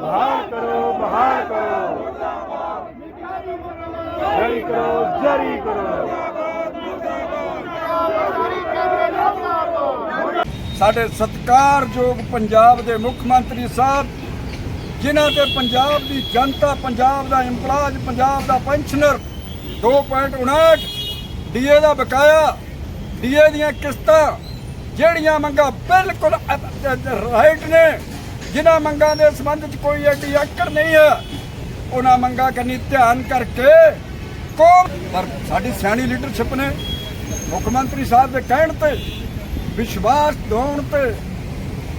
ਬਹਾਲ ਕਰੋ ਬਹਾਲ ਕਰੋ। ਜਾਰੀ ਕਰੋ ਜਾਰੀ ਕਰੋ। ਸਾਡੇ ਸਤਿਕਾਰਯੋਗ ਪੰਜਾਬ ਦੇ ਮੁੱਖ ਮੰਤਰੀ ਸਾਹਿਬ, ਜਿਨ੍ਹਾਂ ਤੇ ਪੰਜਾਬ ਦੀ ਜਨਤਾ, ਪੰਜਾਬ ਦਾ ਇੰਪਲਾਜ, ਪੰਜਾਬ ਦਾ ਪੈਨਸ਼ਨਰ 2.59 ਡੀਏ ਦਾ ਬਕਾਇਆ ਡੀਏ ਦੀਆਂ ਕਿਸ਼ਤਾਂ, ਜਿਹੜੀਆਂ ਮੰਗਾਂ ਬਿਲਕੁਲ ਰਾਈਟ ਨੇ। ਜਿਨ੍ਹਾਂ ਮੰਗਾਂ ਦੇ ਸੰਬੰਧ ਵਿੱਚ ਕੋਈ ਐਡੀ ਆਕੜ ਨਹੀਂ ਹੈ, ਉਹਨਾਂ ਮੰਗਾਂ ਕਰਨੀ ਧਿਆਨ ਕਰਕੇ ਕੋਲ ਪਰ ਸਾਡੀ ਸਿਆਣੀ ਲੀਡਰਸ਼ਿਪ ਨੇ ਮੁੱਖ ਮੰਤਰੀ ਸਾਹਿਬ ਦੇ ਕਹਿਣ ਤੇ ਵਿਸ਼ਵਾਸ ਦਿਵਾਉਣ ਤੇ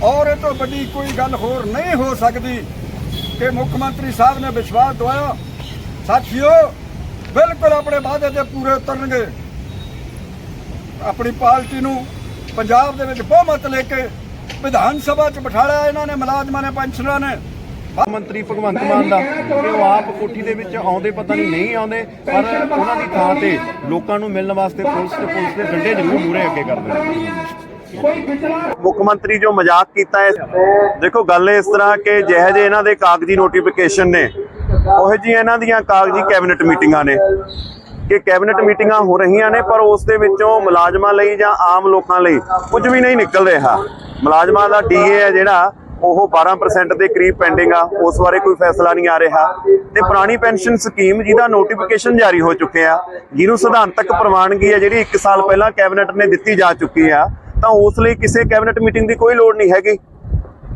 ਔਰ ਇਹ ਤੋਂ ਵੱਡੀ ਕੋਈ ਗੱਲ ਹੋਰ ਨਹੀਂ ਹੋ ਸਕਦੀ ਕਿ ਮੁੱਖ ਮੰਤਰੀ ਸਾਹਿਬ ਨੇ ਵਿਸ਼ਵਾਸ ਦਿਵਾਇਆ। ਸਾਥੀਓ, ਬਿਲਕੁਲ ਆਪਣੇ ਵਾਅਦੇ ਤੇ ਪੂਰੇ ਉਤਰਨਗੇ। ਆਪਣੀ ਪਾਰਟੀ ਨੂੰ ਪੰਜਾਬ ਦੇ ਵਿੱਚ ਬਹੁਮਤ ਲੈ ਕੇ ਵਿਧਾਨ ਸਭਾ 'ਚ ਬਿਠਾਇਆ ਇਹਨਾਂ ਨੇ ਮੁਲਾਜ਼ਮਾਂ ਨੇ ਪੈਨਸ਼ਨਰਾਂ ਨੇ। ਮੰਤਰੀ ਭਗਵੰਤ ਮਾਨ ਦਾ ਕਿ ਉਹ ਆਪ ਕੋਠੀ ਦੇ ਵਿੱਚ ਆਉਂਦੇ ਪਤਾ ਨਹੀਂ ਨਹੀਂ ਆਉਂਦੇ ਪਰ ਉਹਨਾਂ ਦੀ ਥਾਂ ਤੇ ਲੋਕਾਂ ਨੂੰ ਮਿਲਣ ਵਾਸਤੇ ਪੁਲਿਸ ਤੇ ਪੁਲਿਸ ਦੇ ਡੰਡੇ ਜ਼ਰੂਰ ਮੂਰੇ ਅੱਗੇ ਕਰਦੇ ਨੇ। ਮੁੱਖ ਮੰਤਰੀ ਜੋ ਮਜ਼ਾਕ ਕੀਤਾ ਹੈ ਦੇਖੋ ਗੱਲ ਇਸ ਤਰ੍ਹਾਂ ਕਿ ਜਿਹੇ ਜੇ ਇਹਨਾਂ ਦੇ ਕਾਗਜ਼ੀ ਨੋਟੀਫਿਕੇਸ਼ਨ ਨੇ ਉਹ ਜੀ ਇਹਨਾਂ ਦੀਆਂ ਕਾਗਜ਼ੀ ਕੈਬਨਿਟ ਮੀਟਿੰਗਾਂ ਨੇ। ਕਿ ਕੈਬਨਿਟ ਮੀਟਿੰਗਾਂ ਹੋ ਰਹੀਆਂ ਨੇ ਪਰ ਉਸ ਦੇ ਵਿੱਚੋਂ ਮੁਲਾਜ਼ਮਾਂ ਲਈ ਜਾਂ ਆਮ ਲੋਕਾਂ ਲਈ ਕੁਝ ਵੀ ਨਹੀਂ ਨਿਕਲ ਰਿਹਾ। ਮੁਲਾਜ਼ਮਾਂ ਦਾ ਡੀਏ ਹੈ ਜਿਹੜਾ, ਉਹ 12% ਦੇ ਕਰੀਬ ਪੈਂਡਿੰਗ ਆ। ਉਸ ਬਾਰੇ ਕੋਈ ਫੈਸਲਾ ਨਹੀਂ ਆ ਰਿਹਾ। ਤੇ ਪੁਰਾਣੀ ਪੈਨਸ਼ਨ ਸਕੀਮ ਜਿਹਦਾ ਨੋਟੀਫਿਕੇਸ਼ਨ ਜਾਰੀ ਹੋ ਚੁੱਕਿਆ ਜਿਹਨੂੰ ਸਿਧਾਂਤਕ ਪ੍ਰਵਾਨਗੀ ਹੈ, ਜਿਹੜੀ 1 ਸਾਲ ਪਹਿਲਾਂ ਕੈਬਨਿਟ ਨੇ ਦਿੱਤੀ ਜਾ ਚੁੱਕੀ ਆ, ਤਾਂ ਉਸ ਲਈ ਕਿਸੇ ਕੈਬਨਿਟ ਮੀਟਿੰਗ ਦੀ ਕੋਈ ਲੋੜ ਨਹੀਂ ਹੈਗੀ।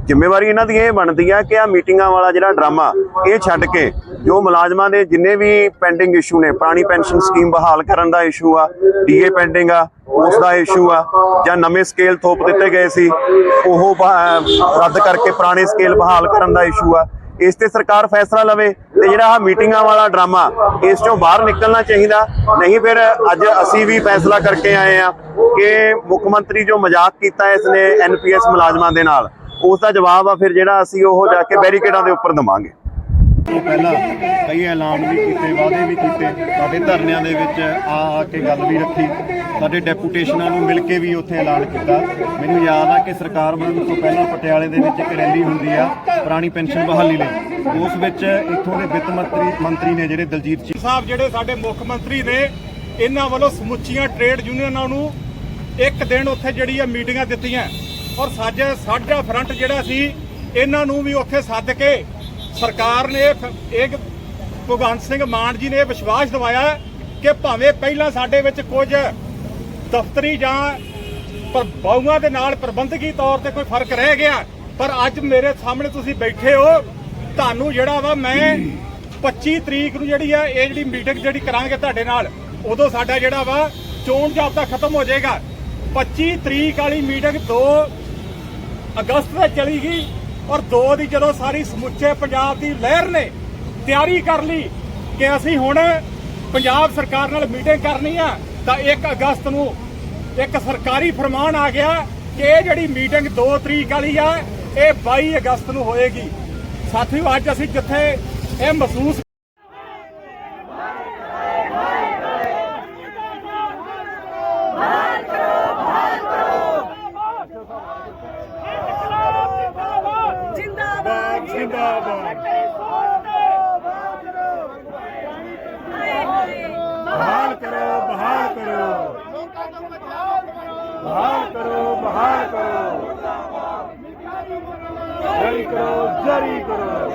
ਜ਼ਿੰਮੇਵਾਰੀ ਇਹਨਾਂ ਦੀ ਇਹ ਬਣਦੀ ਆ ਕਿ ਆ ਮੀਟਿੰਗਾਂ ਵਾਲਾ ਜਿਹੜਾ ਡਰਾਮਾ, ਇਹ ਛੱਡ ਕੇ ਜੋ ਮੁਲਾਜ਼ਮਾਂ ਦੇ ਜਿੰਨੇ ਵੀ ਪੈਂਡਿੰਗ ਇਸ਼ੂ ਨੇ, ਪੁਰਾਣੀ ਪੈਨਸ਼ਨ ਸਕੀਮ ਬਹਾਲ ਕਰਨ ਦਾ ਇਸ਼ੂ ਆ ਡੀਏ ਪੈਂਡਿੰਗ ਆ, ਉਸ ਦਾ ਇਸ਼ੂ ਆ, ਜਾਂ ਨਵੇਂ ਸਕੇਲ ਥੋਪ ਦਿੱਤੇ ਗਏ ਸੀ, ਉਹ ਰੱਦ ਕਰਕੇ ਪੁਰਾਣੇ ਸਕੇਲ ਬਹਾਲ ਕਰਨ ਦਾ ਇਸ਼ੂ ਆ, ਇਸ ਤੇ ਸਰਕਾਰ ਫੈਸਲਾ ਲਵੇ ਤੇ ਜਿਹੜਾ ਆ ਮੀਟਿੰਗਾਂ ਵਾਲਾ ਡਰਾਮਾ, ਇਸ ਚੋਂ ਬਾਹਰ ਨਿਕਲਣਾ ਚਾਹੀਦਾ, ਨਹੀਂ ਫਿਰ ਅੱਜ ਅਸੀਂ ਵੀ ਫੈਸਲਾ ਕਰਕੇ ਆਏ ਆ ਕਿ ਮੁੱਖ ਮੰਤਰੀ ਜੋ ਮਜ਼ਾਕ ਕੀਤਾ ਇਸ ਨੇ ਐਨਪੀਐਸ ਮੁਲਾਜ਼ਮਾਂ ਦੇ ਨਾਲ ਉਸ ਦਾ ਜਵਾਬ ਆ, ਫਿਰ ਜਿਹੜਾ ਅਸੀਂ ਉਹ ਜਾ ਕੇ ਬੈਰੀਕੇਡਾਂ ਦੇ ਉੱਪਰ ਦਵਾਂਗੇ। ਉਹ ਪਹਿਲਾਂ ਕਈ ਐਲਾਨ ਵੀ ਕੀਤੇ, ਵਾਅਦੇ ਵੀ ਕੀਤੇ। ਸਾਡੇ ਧਰਨਿਆਂ ਦੇ ਵਿੱਚ ਆ ਆ ਕੇ ਗੱਲ ਵੀ ਰੱਖੀ। ਸਾਡੇ ਡੈਪੂਟੇਸ਼ਨਾਂ ਨੂੰ ਮਿਲ ਕੇ ਵੀ ਉੱਥੇ ਐਲਾਨ ਕੀਤਾ। ਮੈਨੂੰ ਯਾਦ ਆ ਕਿ ਸਰਕਾਰ ਬਣਨ ਤੋਂ ਪਹਿਲਾਂ ਪਟਿਆਲੇ ਦੇ ਵਿੱਚ ਇੱਕ ਰੈਲੀ ਹੁੰਦੀ ਆ, ਪੁਰਾਣੀ ਪੈਨਸ਼ਨ ਬਹਾਲੀ ਲਈ। ਉਸ ਵਿੱਚ ਇੱਥੋਂ ਦੇ ਵਿੱਤ ਮੰਤਰੀ ਮੰਤਰੀ ਨੇ ਜਿਹੜੇ ਦਲਜੀਤ ਸਿੰਘ ਸਾਹਿਬ, ਜਿਹੜੇ ਸਾਡੇ ਮੁੱਖ ਮੰਤਰੀ ਨੇ, ਇਹਨਾਂ ਵੱਲੋਂ ਸਮੁੱਚੀਆਂ ਟ੍ਰੇਡ ਯੂਨੀਅਨਾਂ ਨੂੰ ਇੱਕ ਦਿਨ ਉੱਥੇ ਜਿਹੜੀ ਆ ਮੀਟਿੰਗਾਂ ਦਿੱਤੀਆਂ। ਔਰ ਸਾਡਾ ਸਾਡਾ ਫਰੰਟ ਜਿਹੜਾ ਸੀ, ਇਹਨਾਂ ਨੂੰ ਵੀ ਉੱਥੇ ਸੱਦ ਕੇ ਸਰਕਾਰ ਨੇ ਇਹ ਭਗਵੰਤ ਸਿੰਘ ਮਾਨ ਜੀ ਨੇ ਇਹ ਵਿਸ਼ਵਾਸ ਦਿਵਾਇਆ ਕਿ ਭਾਵੇਂ ਪਹਿਲਾਂ ਸਾਡੇ ਵਿੱਚ ਕੁਝ ਦਫ਼ਤਰੀ ਜਾਂ ਪਰ ਬਾਹੂਆਂ ਦੇ ਨਾਲ ਪ੍ਰਬੰਧਕੀ ਤੌਰ ਤੇ ਕੋਈ ਫ਼ਰਕ ਰਹਿ ਗਿਆ, ਪਰ ਅੱਜ ਮੇਰੇ ਸਾਹਮਣੇ ਤੁਸੀਂ ਬੈਠੇ ਹੋ, ਤੁਹਾਨੂੰ ਜਿਹੜਾ ਵਾ ਮੈਂ 25 ਤਰੀਕ ਨੂੰ ਜਿਹੜੀ ਆ, ਇਹ ਜਿਹੜੀ ਮੀਟਿੰਗ ਜਿਹੜੀ ਕਰਾਂਗੇ ਤੁਹਾਡੇ ਨਾਲ, ਉਦੋਂ ਸਾਡਾ ਜਿਹੜਾ ਵਾ ਚੋਣ ਜਾਬਤਾ ਖਤਮ ਹੋ ਜਾਏਗਾ। 25 ਤਰੀਕ ਵਾਲੀ ਮੀਟਿੰਗ 2 ਅਗਸਤ ਤੇ ਚਲੀ ਗਈ ਔਰ 2 ਦੀ ਜਦੋਂ ਸਾਰੀ ਸਮੁੱਚੇ ਪੰਜਾਬ ਦੀ ਲਹਿਰ ਨੇ ਤਿਆਰੀ ਕਰ ਲਈ ਕਿ ਅਸੀਂ ਹੁਣ ਪੰਜਾਬ ਸਰਕਾਰ ਨਾਲ ਮੀਟਿੰਗ ਕਰਨੀ ਆ, ਤਾਂ 1 ਅਗਸਤ ਨੂੰ ਇੱਕ ਸਰਕਾਰੀ ਫਰਮਾਨ ਆ ਗਿਆ ਕਿ ਇਹ ਜਿਹੜੀ ਮੀਟਿੰਗ 2 ਤਰੀਕ ਵਾਲੀ ਆ, ਇਹ 22 ਅਗਸਤ ਨੂੰ ਹੋਏਗੀ। ਸਾਥੀਓ, ਅੱਜ ਅਸੀਂ ਜਿੱਥੇ ਇਹ ਮਹਿਸੂਸ ਜ਼ਿੰਦਾਬਾਦ ਬਹਾਲ ਕਰੋ ਬਹਾਲ ਕਰੋ। ਬਹਾਲ ਕਰੋ ਬਹਾਲ ਕਰੋ। ਜਾਰੀ ਕਰੋ ਜਾਰੀ ਕਰੋ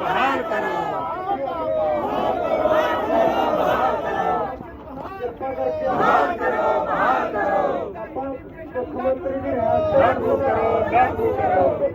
ਬਹਾਲ ਕਰੋ